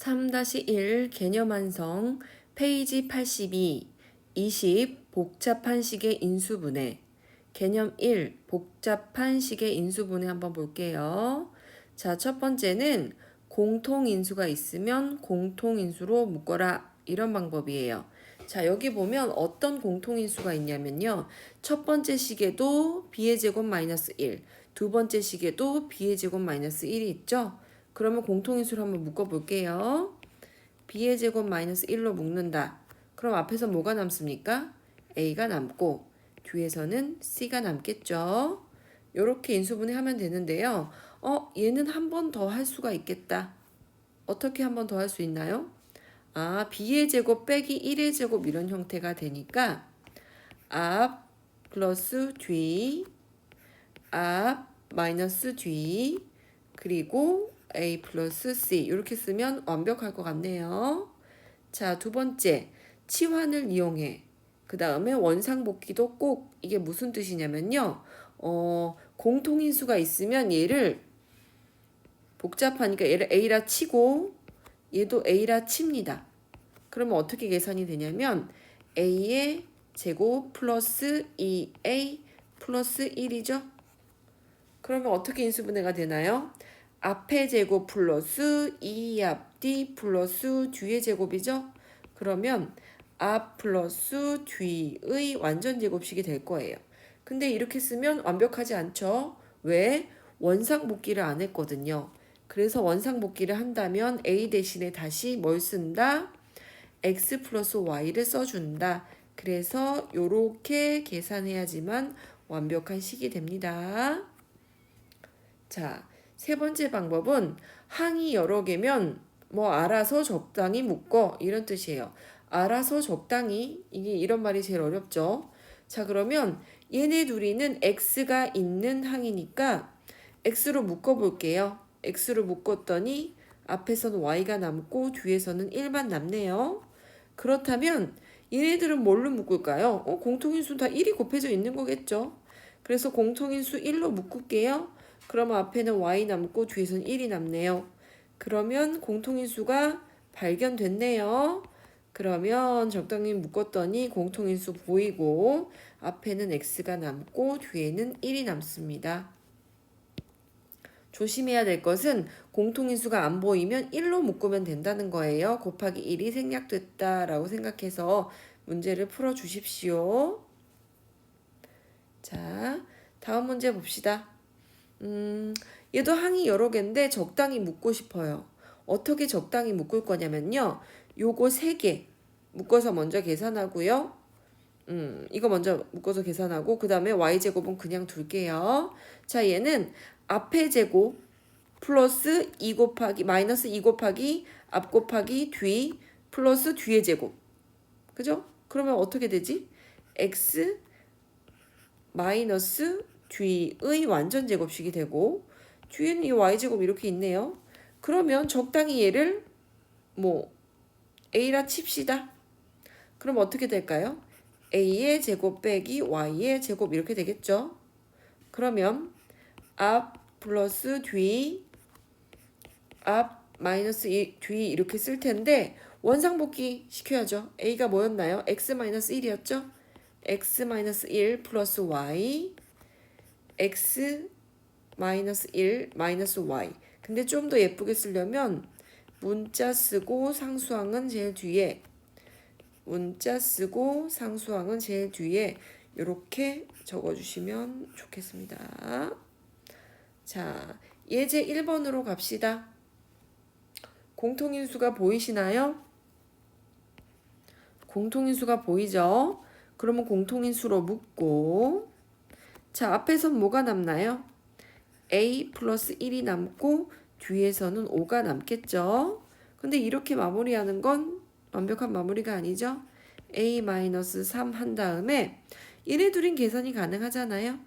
3-1 개념 완성 페이지 82 20 복잡한 식의 인수분해 개념 1 복잡한 식의 인수분해 한번 볼게요. 자, 첫 번째는 공통인수가 있으면 공통인수로 묶어라 이런 방법이에요. 자, 여기 보면 어떤 공통인수가 있냐면요. 첫 번째 식에도 b의 제곱 마이너스 1, 두 번째 식에도 b의 제곱 마이너스 1이 있죠. 그러면 공통인수를 한번 묶어볼게요. b의 제곱 마이너스 1로 묶는다. 그럼 앞에서 뭐가 남습니까? a가 남고 뒤에서는 c가 남겠죠. 이렇게 인수분해 하면 되는데요. 어, 얘는 한 번 더 할 수가 있겠다. 어떻게 한 번 더 할 수 있나요? 아, b의 제곱 빼기 1의 제곱 이런 형태가 되니까 앞 플러스 뒤, 앞 마이너스 뒤, 그리고 a 플러스 c 이렇게 쓰면 완벽할 것 같네요. 자, 두 번째 치환을 이용해. 그 다음에 원상복귀도 꼭 이게 무슨 뜻이냐면요. 어, 공통인수가 있으면 얘를 복잡하니까 얘를 a라 치고 얘도 a라 칩니다. 그러면 어떻게 계산이 되냐면 a의 제곱 플러스 2a 플러스 1이죠. 그러면 어떻게 인수분해가 되나요? 앞의 제곱 플러스 2앞 d 플러스 뒤의 제곱이죠. 그러면 앞 플러스 뒤의 완전 제곱식이 될 거예요. 근데 이렇게 쓰면 완벽하지 않죠? 왜? 원상복귀를 안 했거든요. 그래서 원상복귀를 한다면 a 대신에 다시 뭘 쓴다? x 플러스 y를 써준다. 그래서 이렇게 계산해야지만 완벽한 식이 됩니다. 자, 세 번째 방법은 항이 여러 개면 뭐 알아서 적당히 묶어 이런 뜻이에요. 알아서 적당히 이게 이런 말이 제일 어렵죠. 자, 그러면 얘네 둘이는 x가 있는 항이니까 x로 묶어 볼게요. x로 묶었더니 앞에서는 y가 남고 뒤에서는 1만 남네요. 그렇다면 얘네들은 뭘로 묶을까요? 어, 공통인수 다 1이 곱해져 있는 거겠죠. 그래서 공통인수 1로 묶을게요. 그러면 앞에는 y 남고 뒤에서는 1이 남네요. 그러면 공통인수가 발견됐네요. 그러면 적당히 묶었더니 공통인수 보이고 앞에는 x가 남고 뒤에는 1이 남습니다. 조심해야 될 것은 공통인수가 안 보이면 1로 묶으면 된다는 거예요. 곱하기 1이 생략됐다라고 생각해서 문제를 풀어 주십시오. 자, 다음 문제 봅시다. 음, 얘도 항이 여러 개인데 적당히 묶고 싶어요. 어떻게 적당히 묶을 거냐면요. 요거 세개 묶어서 먼저 계산하고요. 음, 이거 먼저 묶어서 계산하고 그 다음에 y제곱은 그냥 둘게요. 자, 얘는 앞의 제곱 플러스 2 곱하기 마이너스 2 곱하기 앞 곱하기 뒤 플러스 뒤의 제곱. 그죠? 그러면 어떻게 되지? x 마이너스 뒤의 완전 제곱식이 되고 뒤에는 이 y제곱 이렇게 있네요. 그러면 적당히 얘를 뭐 a라 칩시다. 그럼 어떻게 될까요? a의 제곱 빼기 y의 제곱 이렇게 되겠죠. 그러면 앞 플러스 뒤, 앞 마이너스 이, 뒤 이렇게 쓸 텐데 원상복귀 시켜야죠. a가 뭐였나요? x 마이너스 1이었죠? x 마이너스 1 플러스 y x 마이너스 1 마이너스 y 근데 좀 더 예쁘게 쓰려면 문자 쓰고 상수항은 제일 뒤에 문자 쓰고 상수항은 제일 뒤에 이렇게 적어주시면 좋겠습니다. 자, 예제 1번으로 갑시다. 공통인수가 보이시나요? 공통인수가 보이죠? 그러면 공통인수로 묶고 자, 앞에선 뭐가 남나요? a 플러스 1이 남고 뒤에서는 5가 남겠죠? 근데 이렇게 마무리하는 건 완벽한 마무리가 아니죠? a 마이너스 3 한 다음에 얘네 둘인 계산이 가능하잖아요?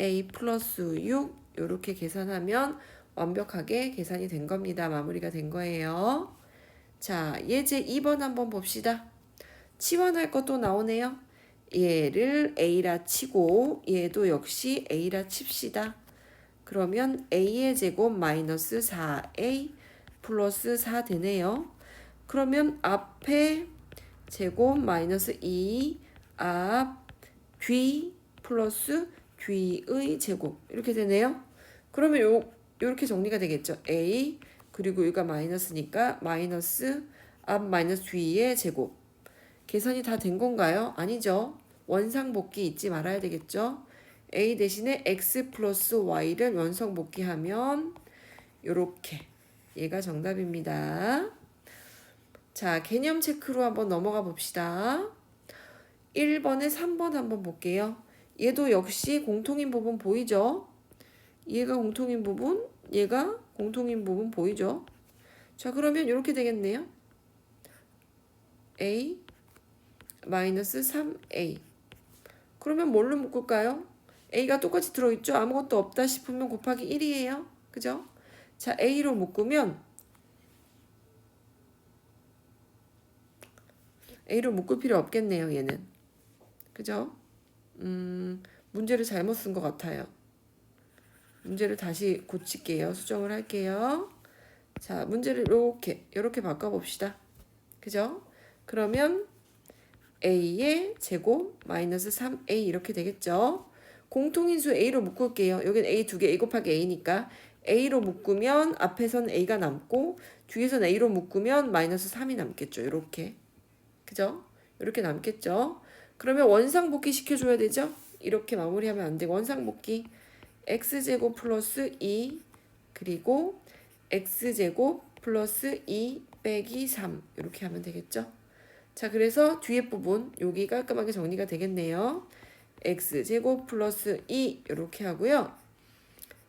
a 플러스 6 이렇게 계산하면 완벽하게 계산이 된 겁니다. 마무리가 된 거예요. 자, 예제 2번 한번 봅시다. 치환할 것도 나오네요. 얘를 a라 치고 얘도 역시 a라 칩시다. 그러면 a의 제곱 마이너스 4a 플러스 4 되네요. 그러면 앞에 제곱 마이너스 2, 앞, 뒤 플러스 뒤의 제곱 이렇게 되네요. 그러면 요 요렇게 정리가 되겠죠. a 그리고 여기가 마이너스니까 마이너스 앞 마이너스 뒤의 제곱. 계산이 다 된 건가요? 아니죠. 원상복귀 잊지 말아야 되겠죠. a 대신에 x 플러스 y를 원상복귀하면 요렇게 얘가 정답입니다. 자, 개념 체크로 한번 넘어가 봅시다. 1번에 3번 한번 볼게요. 얘도 역시 공통인 부분 보이죠? 얘가 공통인 부분, 얘가 공통인 부분 보이죠? 자, 그러면 이렇게 되겠네요. a 마이너스 3a. 그러면 뭘로 묶을까요? a가 똑같이 들어있죠? 아무것도 없다 싶으면 곱하기 1이에요. 그죠? 자, a로 묶으면 a로 묶을 필요 없겠네요, 얘는. 그죠? 음, 문제를 잘못 쓴 것 같아요. 문제를 다시 고칠게요. 수정을 할게요. 자, 문제를 이렇게 이렇게 바꿔 봅시다. 그죠? 그러면 a의 제곱 마이너스 3a 이렇게 되겠죠? 공통인수 a로 묶을게요. 여기는 a 두 개, a 곱하기 a니까 a로 묶으면 앞에선 a가 남고 뒤에선 a로 묶으면 마이너스 3이 남겠죠. 이렇게. 그죠? 이렇게 남겠죠? 그러면 원상복귀 시켜줘야 되죠? 이렇게 마무리하면 안 되고 원상복귀 x제곱 플러스 2 그리고 x제곱 플러스 2 빼기 3 이렇게 하면 되겠죠? 자 그래서 뒤에 부분 여기 깔끔하게 정리가 되겠네요. x제곱 플러스 2 이렇게 하고요.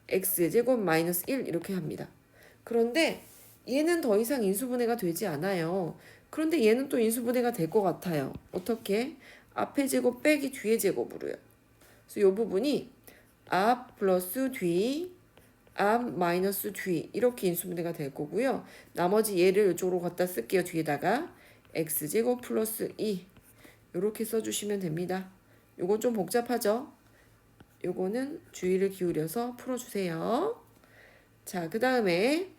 x제곱 마이너스 1 이렇게 합니다. 그런데 얘는 더 이상 인수분해가 되지 않아요. 그런데 얘는 또 인수분해가 될 것 같아요. 어떻게? 앞에 제곱 빼기 뒤에 제곱으로요. 그래서 이 부분이 앞 플러스 뒤, 앞 마이너스 뒤 이렇게 인수분해가 될 거고요. 나머지 얘를 이쪽으로 갖다 쓸게요. 뒤에다가 x제곱 플러스 2 이렇게 써주시면 됩니다. 요건 좀 복잡하죠? 요거는 주의를 기울여서 풀어주세요. 자, 그 다음에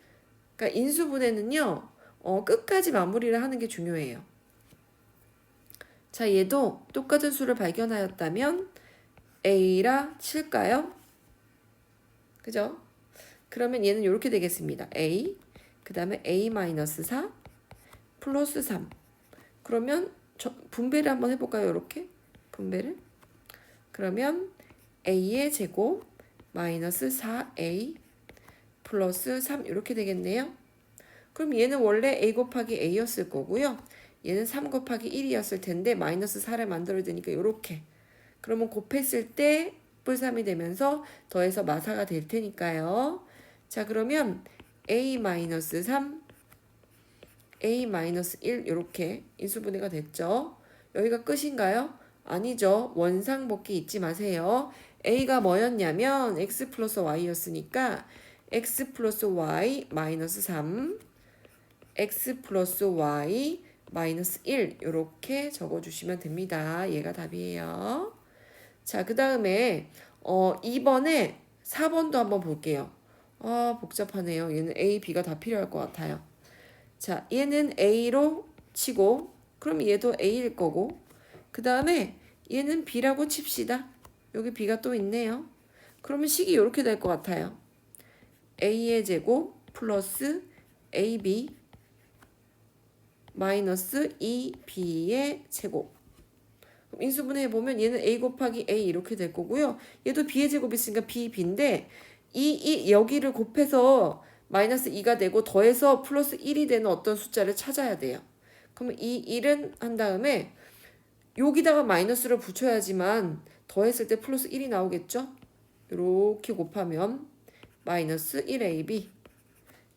그러니까 인수분해는요. 어, 끝까지 마무리를 하는 게 중요해요. 자, 얘도 똑같은 수를 발견하였다면 A라 칠까요? 그죠? 그러면 얘는 이렇게 되겠습니다. A, 그 다음에 A-4 플러스 3. 그러면 저, 분배를 한번 해볼까요? 이렇게 분배를. 그러면 A의 제곱 마이너스 4A 플러스 3 이렇게 되겠네요. 그럼 얘는 원래 a 곱하기 a였을 거고요. 얘는 3 곱하기 1이었을 텐데 마이너스 4를 만들어야 되니까 이렇게. 그러면 곱했을 때 뿔삼이 되면서 더해서 마사가 될 테니까요. 자 그러면 a 마이너스 3 a 마이너스 1 이렇게 인수분해가 됐죠. 여기가 끝인가요? 아니죠. 원상복귀 잊지 마세요. a가 뭐였냐면 x 플러스 y였으니까 x 플러스 y 마이너스 3 x 플러스 y 마이너스 1 이렇게 적어주시면 됩니다. 얘가 답이에요. 자, 그 다음에 어 2번에 4번도 한번 볼게요. 아 복잡하네요. 얘는 A, B가 다 필요할 것 같아요. 자, 얘는 A로 치고 그럼 얘도 A일 거고 그 다음에 얘는 B라고 칩시다. 여기 B가 또 있네요. 그러면 식이 이렇게 될 것 같아요. A의 제곱 플러스 AB 마이너스 2b의 제곱. 인수분해 보면 얘는 a 곱하기 a 이렇게 될 거고요. 얘도 b의 제곱이 있으니까 b, b인데 이, 이 여기를 곱해서 마이너스 2가 되고 더해서 플러스 1이 되는 어떤 숫자를 찾아야 돼요. 그러면 이 1은 한 다음에 여기다가 마이너스를 붙여야지만 더했을 때 플러스 1이 나오겠죠? 이렇게 곱하면 마이너스 1ab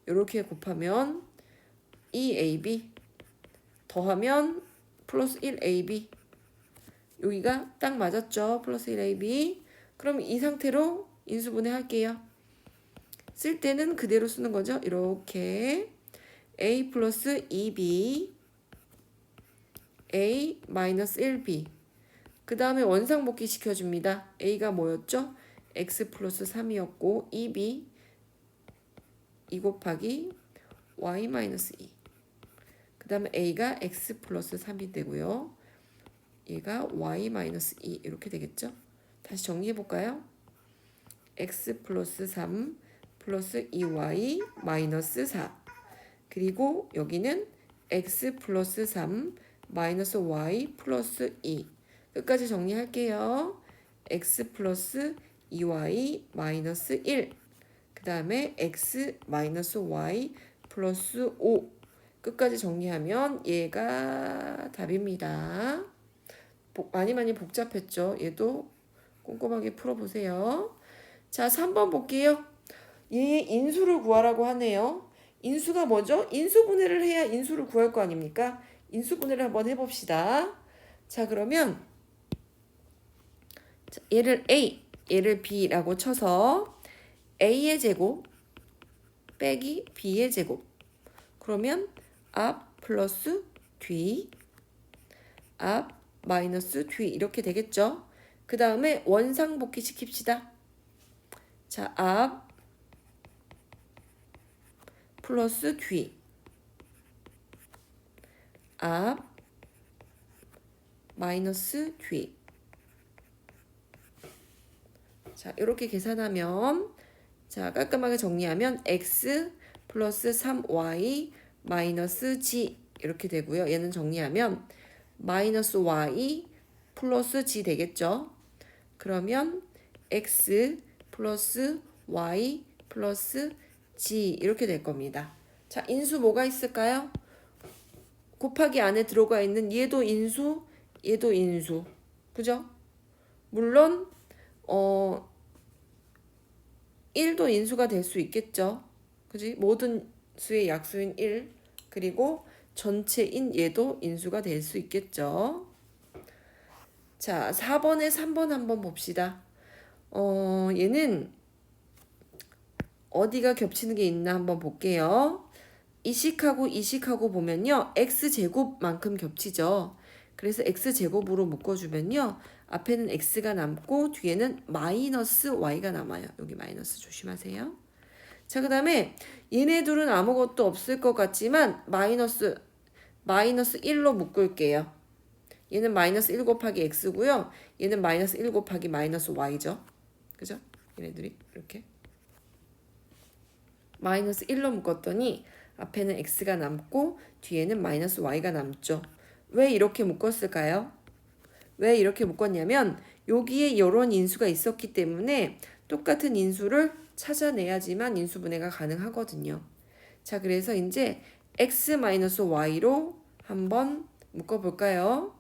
이렇게 곱하면 2ab 더하면 플러스 1ab 여기가 딱 맞았죠? 플러스 1ab 그럼 이 상태로 인수분해 할게요 쓸 때는 그대로 쓰는 거죠 이렇게 a 플러스 2b a 마이너스 1b 그 다음에 원상복귀 시켜줍니다 a가 뭐였죠 x 플러스 3이었고 2b 2 곱하기 y 마이너스 2. 그 다음에 a가 x 플러스 3이 되고요. 얘가 y 마이너스 2 이렇게 되겠죠. 다시 정리해 볼까요? x 플러스 3 플러스 2y 마이너스 4 그리고 여기는 x 플러스 3 마이너스 y 플러스 2 끝까지 정리할게요. x 플러스 2y 마이너스 1. 그 다음에 x 마이너스 y 플러스 5. 끝까지 정리하면 얘가 답입니다. 복- 많이 많이 복잡했죠? 얘도 꼼꼼하게 풀어보세요. 자, 3번 볼게요. 얘의 인수를 구하라고 하네요. 인수가 뭐죠? 인수분해를 해야 인수를 구할 거 아닙니까? 인수분해를 한번 해봅시다. 자, 그러면 자, 얘를 A, 얘를 B라고 쳐서 A의 제곱 빼기 B의 제곱 그러면 앞 플러스 뒤, 앞 마이너스 뒤 이렇게 되겠죠? 그 다음에 원상복귀 시킵시다. 자, 앞 플러스 뒤, 앞 마이너스 뒤. 자, 이렇게 계산하면 자, 깔끔하게 정리하면 x 플러스 3y 마이너스 g 이렇게 되고요. 얘는 정리하면 마이너스 y 플러스 g 되겠죠. 그러면 x 플러스 y 플러스 g 이렇게 될 겁니다. 자, 인수 뭐가 있을까요? 곱하기 안에 들어가 있는 얘도 인수, 얘도 인수. 그죠? 물론 어 1도 인수가 될 수 있겠죠. 그지? 모든 수의 약수인 1 그리고 전체인 얘도 인수가 될 수 있겠죠. 자, 4번에 3번 한번 봅시다. 어, 얘는 어디가 겹치는 게 있나 한번 볼게요. 이식하고 이식하고 보면요. x제곱만큼 겹치죠. 그래서 x제곱으로 묶어주면요. 앞에는 x가 남고 뒤에는 마이너스 y가 남아요. 여기 마이너스 조심하세요. 자, 그 다음에 얘네 둘은 아무것도 없을 것 같지만 마이너스 마이너스 1로 묶을게요. 얘는 마이너스 1 곱하기 x고요. 얘는 마이너스 1 곱하기 마이너스 y죠. 그죠? 얘네들이 이렇게 마이너스 1로 묶었더니 앞에는 x가 남고 뒤에는 마이너스 y가 남죠. 왜 이렇게 묶었을까요? 왜 이렇게 묶었냐면 여기에 이런 인수가 있었기 때문에 똑같은 인수를 찾아내야지만 인수분해가 가능하거든요. 자, 그래서 이제 x-y로 한번 묶어볼까요?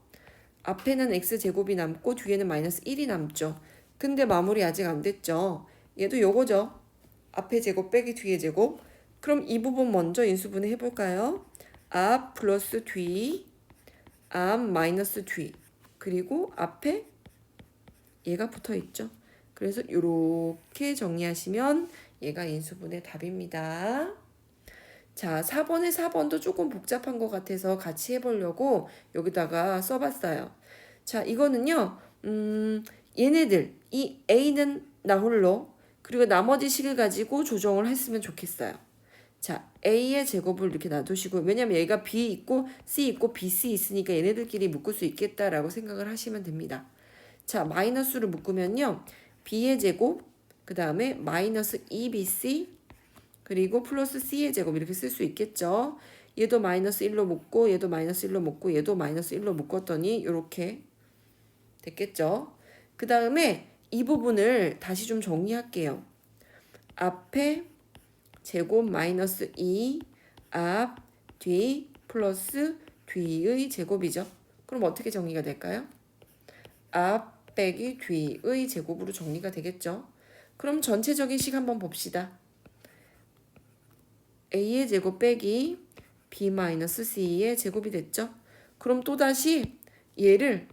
앞에는 x제곱이 남고 뒤에는 마이너스 1이 남죠. 근데 마무리 아직 안 됐죠. 얘도 요거죠. 앞에 제곱 빼기 뒤에 제곱. 그럼 이 부분 먼저 인수분해 해볼까요? 앞 플러스 뒤, 앞 마이너스 뒤. 그리고 앞에 얘가 붙어 있죠. 그래서 이렇게 정리하시면 얘가 인수분의 답입니다. 자, 4번에 4번도 조금 복잡한 것 같아서 같이 해보려고 여기다가 써봤어요. 자, 이거는요, 음, 얘네들, 이 A는 나 홀로, 그리고 나머지 식을 가지고 조정을 했으면 좋겠어요. 자, A의 제곱을 이렇게 놔두시고, 왜냐면 얘가 B 있고 C 있고 BC 있으니까 얘네들끼리 묶을 수 있겠다라고 생각을 하시면 됩니다. 자, 마이너스로 묶으면요. B의 제곱, 그 다음에 마이너스 2BC, 그리고 플러스 C의 제곱 이렇게 쓸 수 있겠죠. 얘도 마이너스 1로 묶고, 얘도 마이너스 1로 묶고, 얘도 마이너스 1로 묶었더니 이렇게 됐겠죠. 그 다음에 이 부분을 다시 좀 정리할게요. 앞에 제곱 마이너스 2, 앞, 뒤, 플러스 뒤의 제곱이죠. 그럼 어떻게 정리가 될까요? 앞 빼기 뒤의 제곱으로 정리가 되겠죠. 그럼 전체적인 식 한번 봅시다. a의 제곱 빼기 b 마이너스 c의 제곱이 됐죠. 그럼 또다시 얘를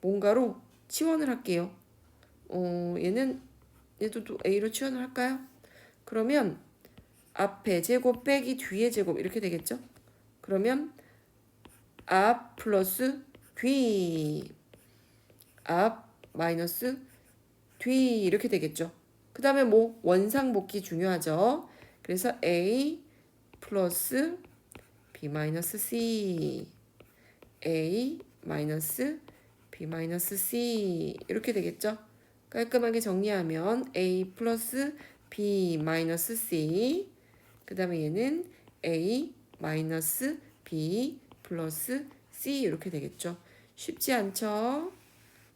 뭔가로 치원을 할게요. 어, 얘는 얘도 또 a로 치원을 할까요? 그러면 앞에 제곱 빼기 뒤에 제곱 이렇게 되겠죠? 그러면 앞 플러스 뒤, 앞 마이너스 뒤 이렇게 되겠죠. 그 다음에 뭐 원상복귀 중요하죠. 그래서 A 플러스 b 마이너스 c a 마이너스 b 마이너스 c 이렇게 되겠죠? 깔끔하게 정리하면 a 플러스 b 마이너스 c 그 다음에 얘는 a 마이너스 b 플러스 c 이렇게 되겠죠? 쉽지 않죠?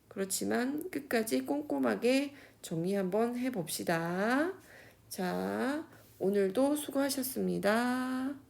그렇지만 끝까지 꼼꼼하게 정리 한번 해봅시다. 자, 오늘도 수고하셨습니다.